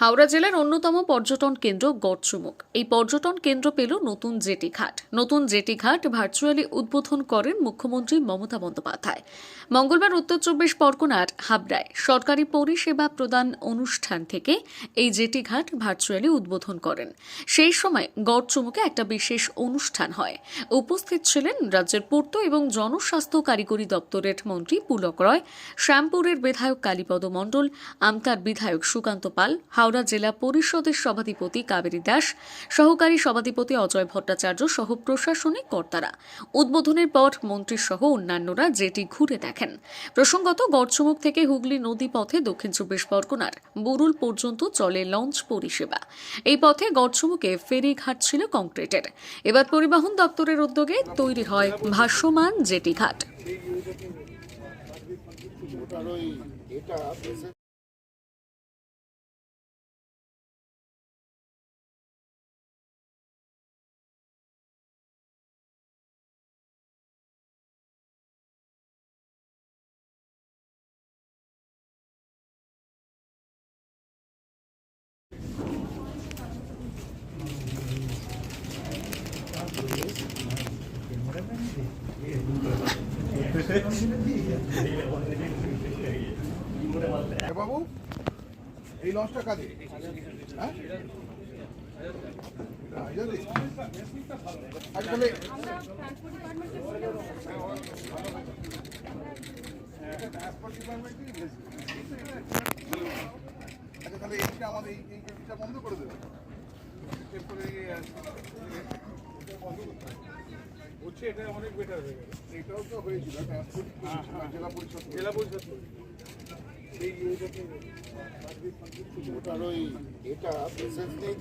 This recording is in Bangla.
হাওড়া জেলার অন্যতম পর্যটন কেন্দ্র গড়চুমুক। এই পর্যটন কেন্দ্র পেল নতুন জেটি ঘাট। নতুন জেটি ঘাট ভার্চুয়ালি উদ্বোধন করেন মুখ্যমন্ত্রী মমতা বন্দ্যোপাধ্যায়। মঙ্গলবার উত্তর চব্বিশ পরগনার হাবড়ায় সরকারি পরিষেবা প্রদান অনুষ্ঠান থেকে এই জেটি ঘাট ভার্চুয়ালি উদ্বোধন করেন। সেই সময় গড়চুমুকে একটা বিশেষ অনুষ্ঠান হয়। উপস্থিত ছিলেন রাজ্যের পূর্ত এবং জনস্বাস্থ্য কারিগরি দপ্তরের মন্ত্রী পুলক রয়, শ্যামপুরের বিধায়ক কালীপদ মণ্ডল, আমতার বিধায়ক সুকান্ত পাল হাওড়া জেলা পরিষদের সভাধিপতি কাবেরী দাস, সহকারী সভাধিপতি অজয় ভট্টাচার্য সহ প্রশাসনিক কর্তারা। উদ্বোধনের পর মন্ত্রী সহ অন্যান্যরা যেটি ঘুরে দেখেন। প্রসঙ্গত গড়চমুখ থেকে হুগলি নদী পথে দক্ষিণ চব্বিশ পরগনার বুরুল পর্যন্ত চলে লঞ্চ পরিষেবা। এই পথে গড়চমুকে ফেরিঘাট ছিল কংক্রিটের। এবার পরিবহন দপ্তরের উদ্যোগে তৈরি হয় ভাসমান জেটি ঘাট। বাবু এই লঞ্চটা কাজে। হ্যাঁ? আচ্ছা আমাদের এই বন্ধ করে দেবে। হচ্ছে এটা অনেক বেটার হয়ে গেল এটাও তো হয়েছিল জেলা পরিষদ জেলা পরিষদ ওটার ওই এটা নেই